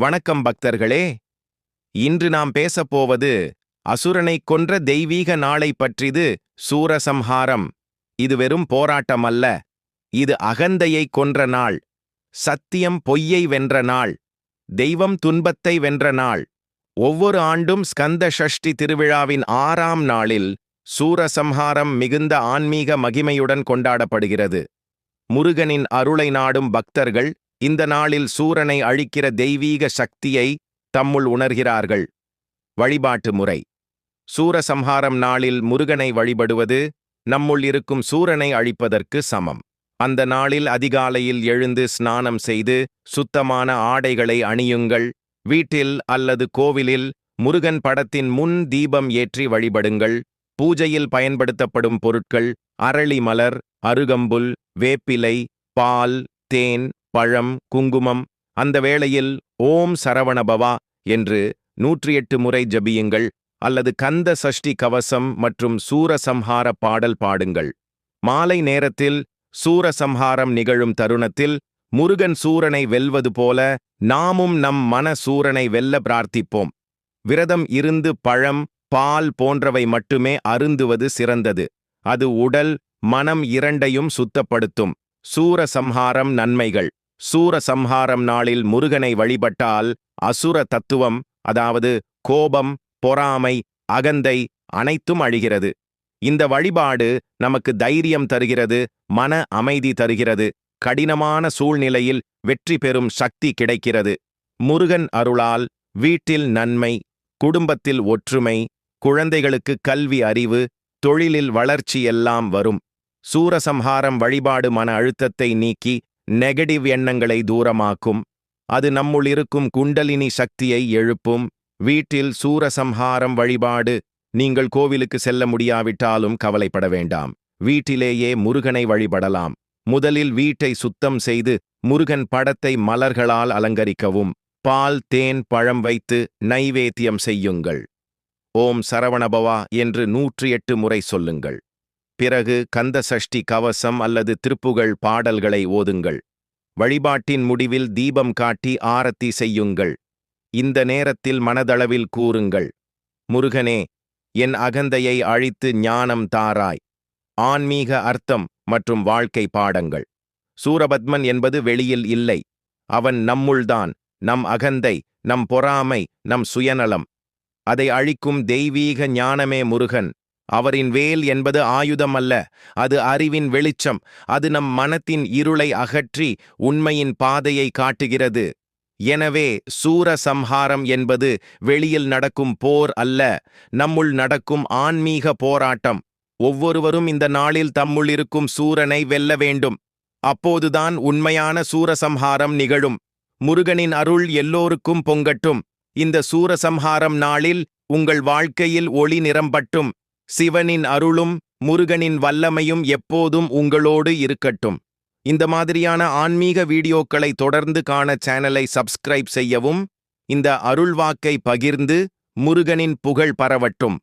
வணக்கம் பக்தர்களே. இன்று நாம் பேசப்போவது அசுரனைக் கொன்ற தெய்வீக நாளை பற்றிது சூரசம்ஹாரம். இது வெறும் போராட்டம் அல்ல இது அகந்தையைக் கொன்ற நாள். சத்தியம் பொய்யை வென்ற நாள். தெய்வம் துன்பத்தை வென்ற நாள். ஒவ்வொரு ஆண்டும் ஸ்கந்த ஷஷ்டி திருவிழாவின் ஆறாம் நாளில் சூரசம்ஹாரம் மிகுந்த ஆன்மீக மகிமையுடன் கொண்டாடப்படுகிறது. முருகனின் அருளை நாடும் பக்தர்கள் இந்த நாளில் சூரனை அழிக்கிற தெய்வீக சக்தியை தம்முள் உணர்கிறார்கள். வழிபாட்டு முறை. சூரசம்ஹாரம் நாளில் முருகனை வழிபடுவது நம்முள் இருக்கும் சூரனை அழிப்பதற்கு சமம். அந்த நாளில் அதிகாலையில் எழுந்து ஸ்நானம் செய்து சுத்தமான ஆடைகளை அணியுங்கள். வீட்டில் அல்லது கோவிலில் முருகன் படத்தின் முன் தீபம் ஏற்றி வழிபடுங்கள். பூஜையில் பயன்படுத்தப்படும் பொருட்கள் அரளி மலர் அருகம்புல் வேப்பிலை பால் தேன் பழம் குங்குமம் அந்த வேளையில் ஓம் சரவணபவா என்று நூற்றி எட்டு முறை ஜபியுங்கள் அல்லது கந்த சஷ்டி கவசம் மற்றும் சூரசம்ஹார பாடல் பாடுங்கள். மாலை நேரத்தில் சூரசம்ஹாரம் நிகழும் தருணத்தில் முருகன் சூரனை வெல்வது போல நாமும் நம் மன சூரனை வெல்ல பிரார்த்திப்போம். விரதம் இருந்து பழம் பால் போன்றவை மட்டுமே அருந்துவது சிறந்தது. அது உடல் மனம் இரண்டையும் சுத்தப்படுத்தும். சூரசம்ஹாரம் நன்மைகள். சூரசம்ஹாரம் நாளில் முருகனை வழிபட்டால் அசுர தத்துவம் அதாவது கோபம் பொறாமை அகந்தை அனைத்தும் அழிகிறது. இந்த வழிபாடு நமக்கு தைரியம் தருகிறது மன அமைதி தருகிறது கடினமான சூழ்நிலையில் வெற்றி பெறும் சக்தி கிடைக்கிறது. முருகன் அருளால் வீட்டில் நன்மை குடும்பத்தில் ஒற்றுமை குழந்தைகளுக்கு கல்வி அறிவு தொழிலில் வளர்ச்சி எல்லாம் வரும். சூரசம்ஹாரம் வழிபாடு மன அழுத்தத்தை நீக்கி நெகட்டிவ் எண்ணங்களை தூரமாக்கும். அது நம்முள் இருக்கும் குண்டலினி சக்தியை எழுப்பும். வீட்டில் சூரசம்ஹாரம் வழிபாடு. நீங்கள் கோவிலுக்கு செல்ல முடியாவிட்டாலும் கவலைப்பட வேண்டாம். வீட்டிலேயே முருகனை வழிபடலாம். முதலில் வீட்டை சுத்தம் செய்து முருகன் படத்தை மலர்களால் அலங்கரிக்கவும். பால் தேன் பழம் வைத்து நைவேத்தியம் செய்யுங்கள். ஓம் சரவணபவா என்று நூற்றி எட்டு முறை சொல்லுங்கள். பிறகு கந்த சஷ்டி கவசம் அல்லது திருப்புகழ் பாடல்களை ஓதுங்கள். வழிபாட்டின் முடிவில் தீபம் காட்டி ஆரத்தி செய்யுங்கள். இந்த நேரத்தில் மனதளவில் கூறுங்கள் முருகனே என் அகந்தையை அழித்து ஞானம் தாராய். ஆன்மீக அர்த்தம் மற்றும் வாழ்க்கை பாடங்கள். சூரபத்மன் என்பது வெளியில் இல்லை. அவன் நம்முள்தான் நம் அகந்தை நம் பொறாமை நம் சுயநலம். அதை அழிக்கும் தெய்வீக ஞானமே முருகன். அவரின் வேல் என்பது ஆயுதம் அல்ல அது அறிவின் வெளிச்சம் அது நம் மனத்தின் இருளை அகற்றி உண்மையின் பாதையை காட்டுகிறது. எனவே சூரசம்ஹாரம் என்பது வெளியில் நடக்கும் போர் அல்ல நம்முள் நடக்கும் ஆன்மீக போராட்டம். ஒவ்வொருவரும் இந்த நாளில் தம்முள் இருக்கும் சூரனை வெல்ல வேண்டும். அப்போதுதான் உண்மையான சூரசம்ஹாரம் நிகழும். முருகனின் அருள் எல்லோருக்கும் பொங்கட்டும். இந்த சூரசம்ஹாரம் நாளில் உங்கள் வாழ்க்கையில் ஒளி நிரம்பட்டும். சிவனின் அருளும் முருகனின் வல்லமையும் எப்போதும் உங்களோடு இருக்கட்டும். இந்த மாதிரியான ஆன்மீக வீடியோக்களை தொடர்ந்து காண சேனலை சப்ஸ்கிரைப் செய்யவும் இந்த அருள்வாக்கை பகிர்ந்து முருகனின் புகழ் பரவட்டும்.